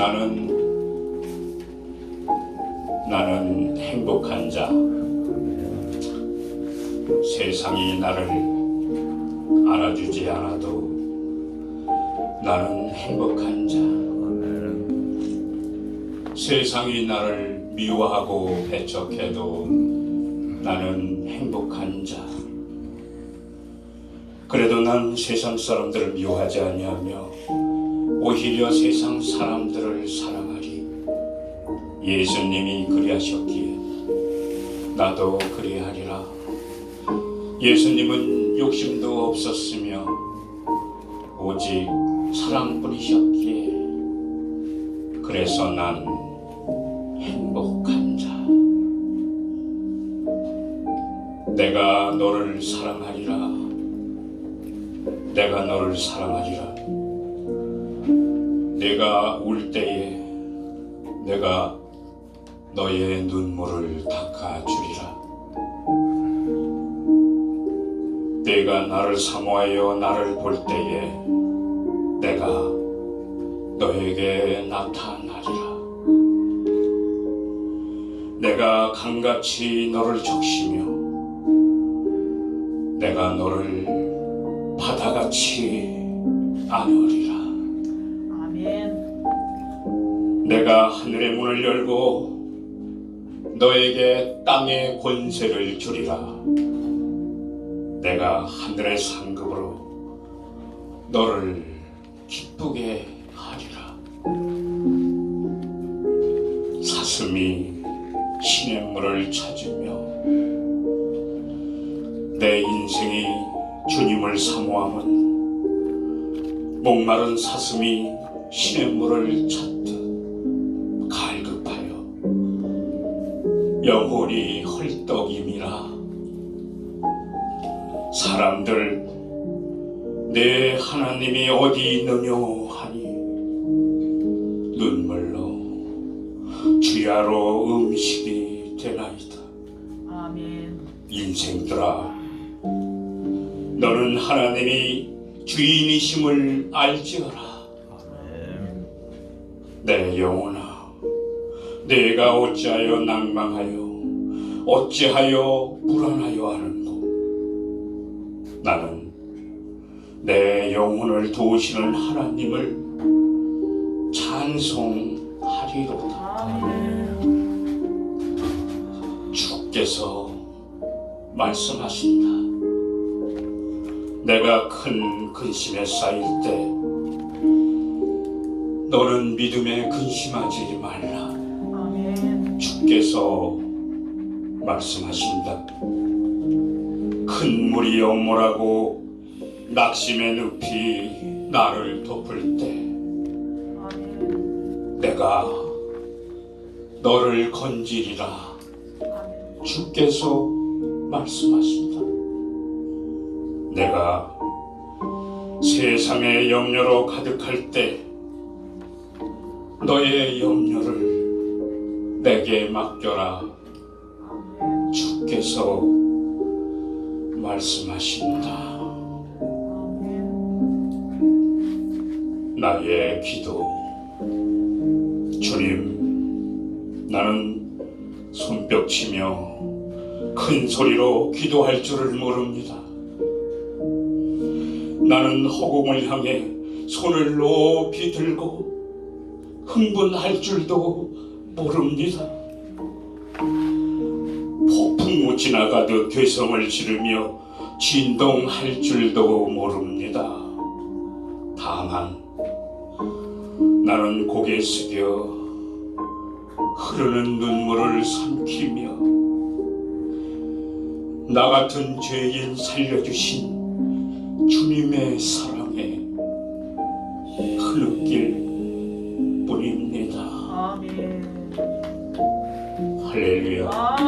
나는 나는 행복한 자. 세상이 나를 알아주지 않아도 나는 행복한 자. 세상이 나를 미워하고 배척해도 나는 행복한 자. 그래도 난 세상 사람들을 미워하지 아니하며 오히려 세상 사람들을 사랑하리. 예수님이 그리하셨기에 나도 그리하리라. 예수님은 욕심도 없었으며 오직 사랑뿐이셨기에 그래서 난 행복한 자. 내가 너를 사랑하리라. 내가 너를 사랑하리라. 내가 울 때에 내가 너의 눈물을 닦아주리라. 내가 나를 사모하여 나를 볼 때에 내가 너에게 나타나리라. 내가 강같이 너를 적시며 내가 너를 바다같이 내가 하늘의 문을 열고 너에게 땅의 권세를 주리라. 내가 하늘의 상급으로 너를 기쁘게 하리라. 사슴이 시냇물을 찾으며 내 인생이 주님을 사모함은 목마른 사슴이 시냇물을 찾듯 영혼이 헐떡임이라. 사람들 내 하나님이 어디 있느냐 하니? 눈물로 주야로 음식이 되나이다. 아멘. 인생들아 너는 하나님이 주인이심을 알지어라. 내 영혼아, 내가 어찌하여 낭망하여 어찌하여 불안하여 하는고? 나는 내 영혼을 도우시는 하나님을 찬송하리로다. 주께서 말씀하신다. 내가 큰 근심에 쌓일 때 너는 믿음에 근심하지 말라. 주께서 말씀하신다. 큰 물이 엄몰하고 낙심의 늪이 나를 덮을 때. 내가 너를 건지리라. 주께서 말씀하신다. 내가 세상의 염려로 가득할 때 너의 염려를 내게 맡겨라. 주께서 말씀하신다. 나의 기도. 주님, 나는 손뼉치며 큰 소리로 기도할 줄을 모릅니다. 나는 허공을 향해 손을 높이 들고 흥분할 줄도 모릅니다. 폭풍우 지나가듯 괴성을 지르며 진동할 줄도 모릅니다. 다만 나는 고개 숙여 흐르는 눈물을 삼키며 나 같은 죄인 살려주신 주님의 사랑에 흐느낄 哈利。